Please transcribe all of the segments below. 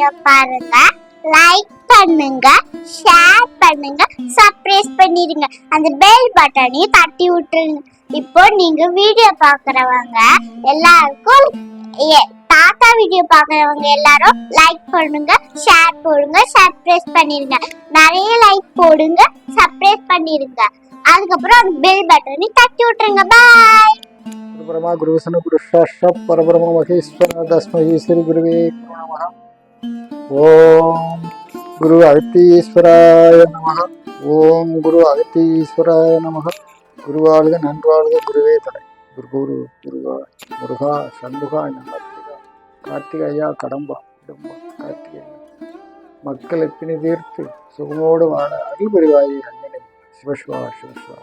Video பாருங்க. Like பண்ணுங்க share பண்ணுங்க சப்ரைஸ் பண்ணிடுங்க அந்த பெல் பட்டனையும் தட்டி விட்டுருங்க. இப்போ நீங்க வீடியோ பாக்குறவங்க எல்லாருக்கும் தாத்தா வீடியோ பாக்குறவங்க எல்லாரும் லைக் பண்ணுங்க ஷேர் போடுங்க சப்ரைஸ் பண்ணிருங்க. நிறைய லைக் போடுங்க சப்ரைஸ் பண்ணிருங்க. அதுக்கப்புறம் அந்த பெல் பட்டனையும் தட்டி விட்டுருங்க. பாய் குரு பரமா குரு குரு பரபிரம மகேஸ்வர தஸ்மை ஸ்ரீ குருவே. நம ஓம் குரு அகத்தீஸ்வராய நம ஓம் குரு அகத்தீஸ்வராய நம குருவாழ்க நன்றாழ்க குருவே தடை குரு குரு குருவா முருகா சண்முகா நம்பிகா கார்த்திகையா கடம்பா இடம்பா கார்த்திகை. மக்கள் எத்தினி தீர்த்து சுகமோடு வாழ அருள் பெருவாயி அண்ணனை சிவசிவா சிவசிவா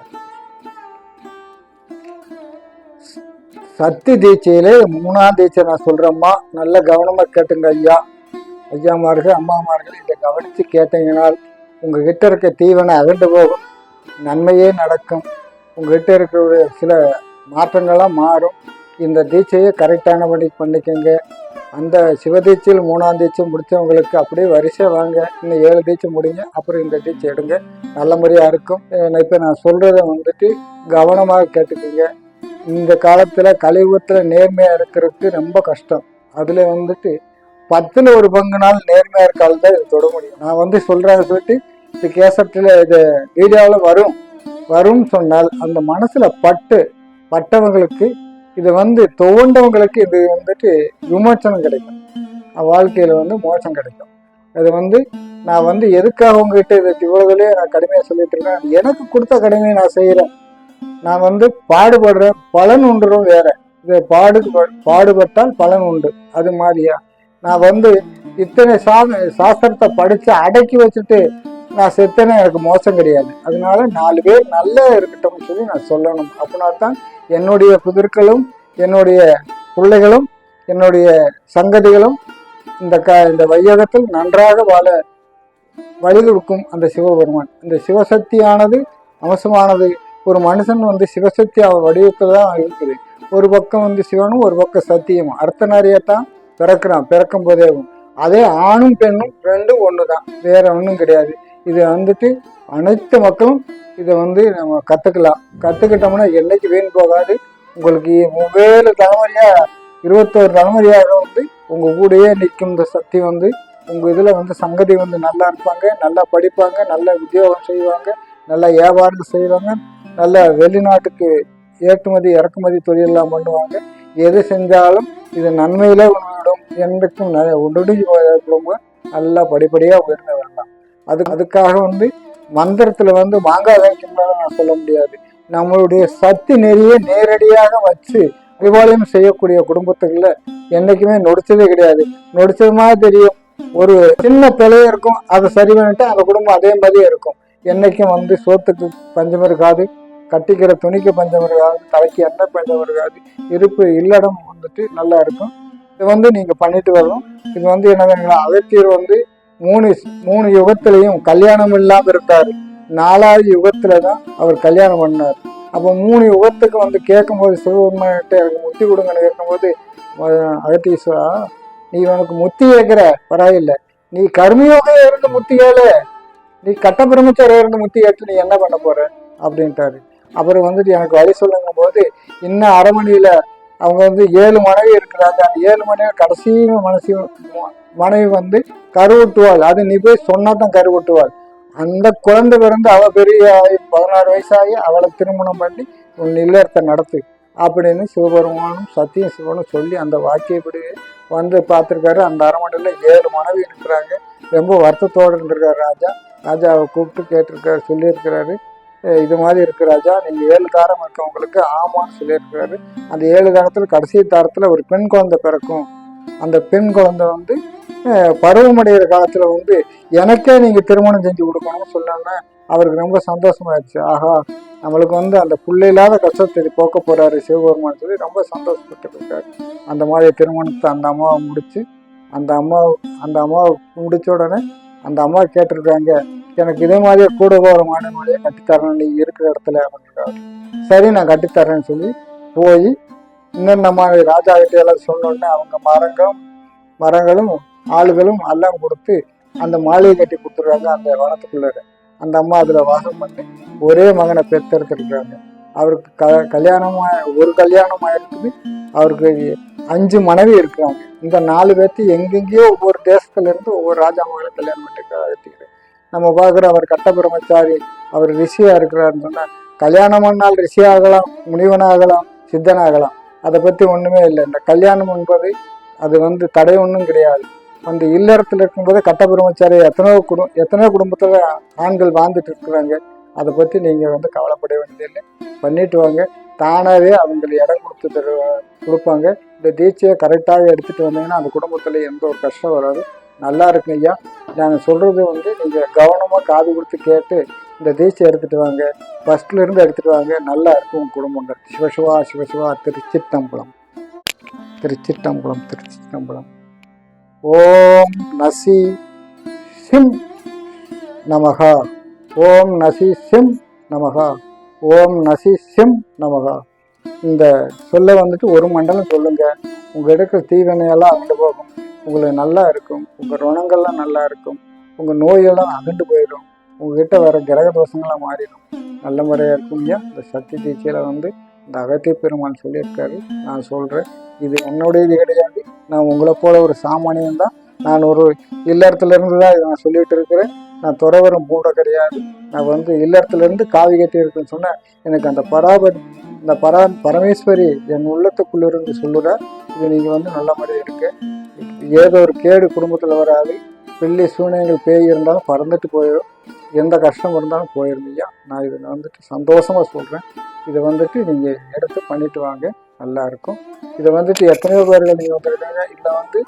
சக்தி தீட்சையிலே மூணாம் தீட்சை நான் சொல்றேம்மா. நல்ல கவனமா கேட்டுங்க ஐயா. ஐயாமார்கள் அம்மாமார்கள் இதை கவனித்து கேட்டீங்கனால் உங்ககிட்ட இருக்க தீவனை அகண்டு போகும். நன்மையே நடக்கும். உங்ககிட்ட இருக்கிற சில மாற்றங்களாக மாறும். இந்த தீட்சையை கரெக்டானபடி பண்ணிக்கோங்க. அந்த சிவதீட்சையில் மூணாம் தீட்சை முடித்தவங்களுக்கு அப்படியே வரிசை வாங்க. இன்னும் ஏழு தீட்சை முடிங்க. அப்புறம் இந்த தீட்சை எடுங்க. நல்ல முறையாக இருக்கும். இப்போ நான் சொல்கிறத வந்துட்டு கவனமாக கேட்டுக்கோங்க. இந்த காலத்தில் கலியுகத்துல நேர்மையாக இருக்கிறதுக்கு ரொம்ப கஷ்டம். அதில் வந்துட்டு பத்துல ஒரு பங்கு நாள் நேர்மையா இருக்கால் தான் இது தொட முடியும். நான் வந்து சொல்றேன் சொல்லிட்டு இது கேசட்டில் இது வீடியோவில் வரும் வரும்னு சொன்னால் அந்த மனசுல பட்டு பட்டவங்களுக்கு இது வந்து துவண்டவங்களுக்கு இது வந்துட்டு விமோச்சனம் கிடைக்கும். வாழ்க்கையில வந்து மோசம் கிடைக்கும். அது வந்து நான் வந்து எதுக்காக உங்ககிட்ட இதை இவ்வளவுலயே நான் கடுமையாக சொல்லிட்டு இருக்கேன்? எனக்கு கொடுத்த கடமையை நான் செய்கிறேன் நான் வந்து பாடுபடுறேன். பலன் உண்டுறோம் வேற. இது பாடு பாடுபட்டால் பலன் உண்டு. அது மாதிரியா? நான் வந்து இத்தனை சா சாஸ்திரத்தை படித்து அடக்கி வச்சுட்டு நான் செத்தேன்னா எனக்கு மோசம் கிடையாது. அதனால நாலு பேர் நல்லா இருக்கட்டும்னு சொல்லி நான் சொல்லணும். அப்படின்னா தான் என்னுடைய புதிர்களும் என்னுடைய பிள்ளைகளும் என்னுடைய சங்கதிகளும் இந்த க இந்த வையகத்தில் நன்றாக வாழ வழிகொடுக்கும் அந்த சிவபெருமான். இந்த சிவசக்தியானது அவசமானது ஒரு மனுஷன் வந்து சிவசக்தி அவர் வடிவத்தில் தான் இருக்குது. ஒரு பக்கம் வந்து சிவனும் ஒரு பக்கம் சத்தியமும். அர்த்த தான் பிறக்கிறான். பிறக்கும் போதே அதே ஆணும் பெண்ணும் ரெண்டும் ஒன்று தான் வேற ஒன்றும் கிடையாது. இது வந்துட்டு அனைத்து மக்களும் இதை வந்து நம்ம கற்றுக்கலாம் கற்றுக்கிட்டோம்னா என்னைக்கு வீண் போகாது. உங்களுக்கு ஏழு தலைமுறையாக இருபத்தோரு தலைமுறையாக வந்து உங்கள் கூடயே நிற்கும் இந்த சக்தி வந்து உங்கள் இதில் வந்து சங்கதி வந்து நல்லா இருப்பாங்க நல்லா படிப்பாங்க நல்ல உத்தியோகம் செய்வாங்க நல்லா வியாபாரம் செய்வாங்க நல்ல வெளிநாட்டுக்கு ஏற்றுமதி இறக்குமதி தொழிலெல்லாம் பண்ணுவாங்க. எது செஞ்சாலும் இது நன்மையில் உணவிடும் என்றைக்கும் உடனடி குடும்ப நல்லா படிப்படியாக உயர்ந்த வேண்டாம் அது அதுக்காக வந்து மந்திரத்தில் வந்து மாங்காய் வைக்கின்றத நான் சொல்ல முடியாது. நம்மளுடைய சக்தி நெறிய நேரடியாக வச்சு அறிவாலயம் செய்யக்கூடிய குடும்பத்துக்குள்ள என்னைக்குமே நொடிச்சதே கிடையாது. நொடிச்சது மாதிரி தெரியும். ஒரு சின்ன பிழை இருக்கும் அதை சரி பண்ணிட்டு அந்த குடும்பம் அதே மாதிரியே இருக்கும். என்னைக்கும் வந்து சோத்துக்கு பஞ்சம் இருக்காது கட்டிக்கிற துணிக்கு பஞ்சம் இருக்காது தலைக்கு எண்ணெய் பஞ்சம் இருக்காது இருப்பு இல்லடம் வந்துட்டு நல்லா இருக்கும். இது வந்து நீங்க பண்ணிட்டு வரணும். இது வந்து என்ன அகத்தியர் வந்து மூணு மூணு யுகத்திலையும் கல்யாணம் இல்லாம இருக்காரு நாலாவது யுகத்துல தான் அவர் கல்யாணம் பண்ணார். அப்போ மூணு யுகத்துக்கு வந்து கேட்கும்போது சிவபெருமான்கிட்ட எனக்கு முத்தி கொடுங்கன்னு கேட்கும்போது அகத்தீஸ்வரா நீ உனக்கு முத்தி கேட்கிற? பரவாயில்ல. நீ கர்மயோகம் இருந்து முத்தி கேளு. நீ கட்ட பிரம்மச்சாரம் இருந்து முத்தி கேட்டு நீ என்ன பண்ண போற? அப்படின்ட்டாரு. அப்புறம் வந்துட்டு எனக்கு வழி சொல்லுங்கும் போது இன்னும் அரமணியில அவங்க வந்து ஏழு மனைவி இருக்கிறாங்க. அந்த ஏழு மனைவி கடைசி மனசி மனைவி வந்து கருவூட்டுவாள். அது நீ போய் சொன்னாதான் கருவுட்டுவாள். கருவூட்டுவாள் அந்த குழந்தை பிறந்து அவள் பெரிய ஆகி பதினாறு வயசாகி அவளை திருமணம் பண்ணி உன் இல்லறத்தை நடத்து அப்படின்னு சிவபெருமானும் சத்தியம் சிவனும் சொல்லி அந்த வாக்கியப்படி வந்து பார்த்துருக்காரு. அந்த அரமனையில் ஏழு மனைவி இருக்கிறாங்க. ரொம்ப வருத்தத்தோடு இருந்திருக்காரு ராஜா. ராஜாவை கூப்பிட்டு கேட்டிருக்காரு சொல்லியிருக்கிறாரு. இது மாதிரி இருக்கு ராஜா. நீங்கள் ஏழு தாரம் இருக்கவங்களுக்கு ஆமான்னு சொல்லியிருக்கிறாரு. அந்த ஏழு தாரத்தில் கடைசி தாரத்தில் ஒரு பெண் குழந்தை பிறக்கும். அந்த பெண் குழந்தை வந்து பருவமடைகிற காலத்தில் வந்து எனக்கே நீங்கள் திருமணம் செஞ்சு கொடுக்கணும்னு சொன்னோன்னா அவருக்கு ரொம்ப சந்தோஷமாயிடுச்சு. ஆஹா நம்மளுக்கு வந்து அந்த புள்ளை இல்லாத கஷ்டத்தை போக்க போறாரு சிவபெருமான் சொல்லி ரொம்ப சந்தோஷப்பட்டு இருக்காரு அந்த மாதிரி திருமணத்தை அந்த அம்மாவை முடிச்சு அந்த அம்மா அந்த அம்மாவை முடிச்ச உடனே அந்த அம்மா கேட்டிருக்காங்க எனக்கு இதே மாதிரியே கூட போகிற மாடு மாதிரியே கட்டித்தரேன். நீ இருக்கிற இடத்துல அப்படின்றாரு சரி நான் கட்டித்தரேன்னு சொல்லி போய் இன்னும் நம்ம ராஜா கிட்ட எல்லாம் சொன்னோடனே அவங்க மரங்களும் மரங்களும் ஆளுகளும் எல்லாம் கொடுத்து அந்த மாளிகை கட்டி கொடுத்துருக்காங்க அந்த வனத்துக்குள்ள. அந்த அம்மா அதில் வாசம் பண்ணி ஒரே மகனை பெற்றெடுத்திருக்காங்க அவருக்கு க கல்யாணம் ஒரு கல்யாணம் ஆயிருக்குது அவருக்கு அஞ்சு மனைவி இருக்கிறாங்க. இந்த நாலு பேர்த்து எங்கெங்கேயோ ஒவ்வொரு தேசத்துலேருந்து ஒவ்வொரு ராஜா மகளை கல்யாணம் பண்ணிட்டு நம்ம பார்க்குற அவர் கட்டபிரமச்சாரி அவர் ரிஷியாக இருக்கிறாருன்னு சொன்னால் கல்யாணம் பண்ணால் ரிஷியாகலாம் முனிவனாகலாம் சித்தனாகலாம். அதை பற்றி ஒன்றுமே இல்லை. இந்த கல்யாணம் என்பது அது வந்து தடை ஒன்றும் கிடையாது. அந்த இல்லறத்தில் இருக்கும்போது கட்டபிரமச்சாரி எத்தனையோ குடும் எத்தனையோ குடும்பத்தில் ஆண்கள் வாழ்ந்துட்டு இருக்கிறாங்க. அதை பற்றி நீங்கள் வந்து கவலைப்பட வேண்டியதில்லை. பண்ணிட்டு வாங்க. தானாகவே அவங்களுக்கு இடம் கொடுத்து தரு கொடுப்பாங்க. இந்த தீட்சையை கரெக்டாக எடுத்துகிட்டு வந்தீங்கன்னா அந்த குடும்பத்தில் எந்த ஒரு கஷ்டம் வராது. நல்லா இருக்குங்க ஐயா. நாங்கள் சொல்கிறது வந்து நீங்கள் கவனமாக காது கொடுத்து கேட்டு இந்த தீட்சை எடுத்துட்டு வாங்க. ஃபர்ஸ்ட்ல இருந்து வாங்க. நல்லா இருக்கும் உங்கள் குடும்பங்கள் சிவசிவா சிவசிவா திருச்சிட்டம்பலம் திருச்சிட்டம்பலம் திருச்சிட்டம்பலம் ஓம் நசி சிம் நமகா ஓம் நசி சிம் நமகா ஓம் நசி சிம் நமகா இந்த சொல்ல வந்துட்டு ஒரு மண்டலம் சொல்லுங்கள் உங்கள் எடுக்கிற தீவனையெல்லாம் அண்டு போகும். உங்களுக்கு நல்லா இருக்கும் உங்கள் ருணங்கள்லாம் நல்லா இருக்கும் உங்கள் நோயெல்லாம் அகண்டு போயிடும் உங்ககிட்ட வர கிரக தோஷங்களாக மாறிடும். நல்ல முறையாக இருக்கும் ஐயா. இந்த சக்தி தீட்சையில வந்து இந்த அகத்திய பெருமான் சொல்லியிருக்காரு. நான் சொல்கிறேன் இது என்னுடையது கிடையாது. நான் உங்களை போல ஒரு சாமானியம் தான். நான் ஒரு இல்லறத்துலேருந்து தான் இதை நான் சொல்லிட்டு இருக்கிறேன். நான் துறவரம் கூட கிடையாது. நான் வந்து இல்லறத்துலேருந்து காவி கட்டி இருக்குன்னு சொன்னேன் எனக்கு அந்த பராபர் இந்த பரா பரமேஸ்வரி என் உள்ளத்துக்குள்ளிருந்து சொல்லுற இது நீங்கள் வந்து நல்ல மாதிரி இருக்கு. ஏதோ ஒரு கேடு குடும்பத்தில் வராது. பிள்ளை சூழ்நிலைகள் பேய் இருந்தாலும் பறந்துட்டு போயிடும். எந்த கஷ்டம் இருந்தாலும் போயிடும் ஐயா. நான் இதை வந்துட்டு சந்தோஷமாக சொல்கிறேன் இதை வந்துட்டு நீங்கள் எடுத்து பண்ணிட்டு வாங்க. நல்லா இருக்கும். இதை வந்துட்டு எத்தனையோ பேர்கள் நீங்கள் வந்துருக்காங்க. இல்லை வந்து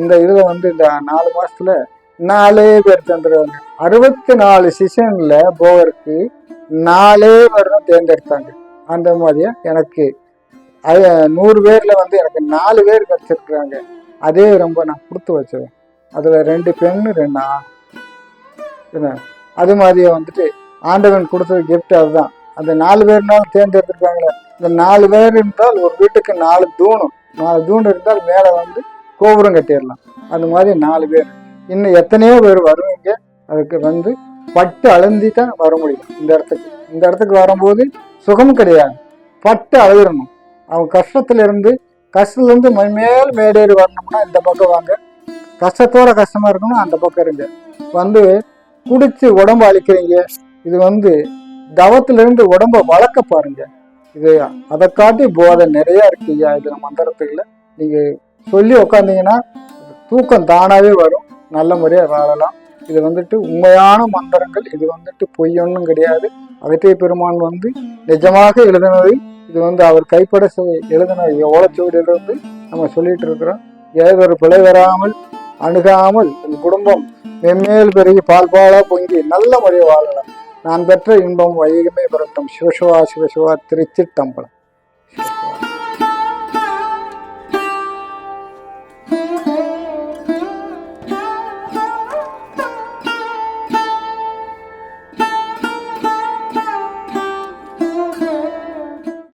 இந்த இதில் வந்து இந்த நாலு மாதத்தில் நாலே பேர் தந்துருவாங்க அறுபத்தி நாலு சீசனில் போவருக்கு நாலே பேர் தான் தேர்ந்தெடுத்தாங்க. அந்த மாதிரியா? எனக்கு நூறு பேரில் வந்து எனக்கு நாலு பேர் கிடச்சிருக்குறாங்க. அதே ரொம்ப நான் கொடுத்து வச்சேன் அதில் ரெண்டு பெண் ரெண்டு ஆண். என்ன? அது மாதிரியே வந்துட்டு ஆண்டவன் கொடுத்தது கிஃப்ட் அதுதான். அந்த நாலு பேர்னாலும் தேர்ந்தெடுத்திருக்காங்களே. இந்த நாலு பேர் இருந்தால் ஒரு வீட்டுக்கு நாலு தூணும். நாலு தூண் இருந்தால் மேலே வந்து கோபுரம் கட்டிடலாம். அந்த மாதிரி நாலு பேர். இன்னும் எத்தனையோ பேர் வருவீங்க அதுக்கு வந்து பட்டு அழுந்தி தான் வர முடியும் இந்த இடத்துக்கு. இந்த இடத்துக்கு வரும்போது சுகம் கிடையாது. பட்டு அழுகிறணும். அவங்க கஷ்டத்துல இருந்து கஷ்டத்துலேருந்து மேல் மேடேறி வரணும்னா இந்த பக்கம் வாங்க. கஷ்டத்தோட கஷ்டமாக இருக்கணும் அந்த பக்கம் இருங்க. வந்து குடித்து உடம்பு அழிக்கிறீங்க. இது வந்து தவத்திலிருந்து உடம்பை உடம்ப வளர்க்க பாருங்க. இது அதை காட்டி போதை நிறையா இருக்குய்யா இதில் மந்திரத்துக்குள்ள. நீங்கள் சொல்லி உக்காந்தீங்கன்னா தூக்கம் தானாகவே வரும். நல்ல முறையாக வாழலாம். இது வந்துட்டு உண்மையான மந்திரங்கள். இது வந்துட்டு பொய்யொன்னும் கிடையாது. அகத்திய பெருமான் வந்து நிஜமாக எழுதினது இது வந்து அவர் கைப்பட எழுதின எழுதின ஓலச்சுவடியிலிருந்து நம்ம சொல்லிட்டு இருக்கிறோம். ஏதொரு பிழை வராமல் அணுகாமல் என் குடும்பம் மென்மேல் பெருகி பால்பாலா பொங்கி நல்ல முறையை வாழலாம். நான் பெற்ற இன்பம் வைகமே பெறட்டும் சிவசிவா சிவசிவா திருச்சிட்டம்பலம்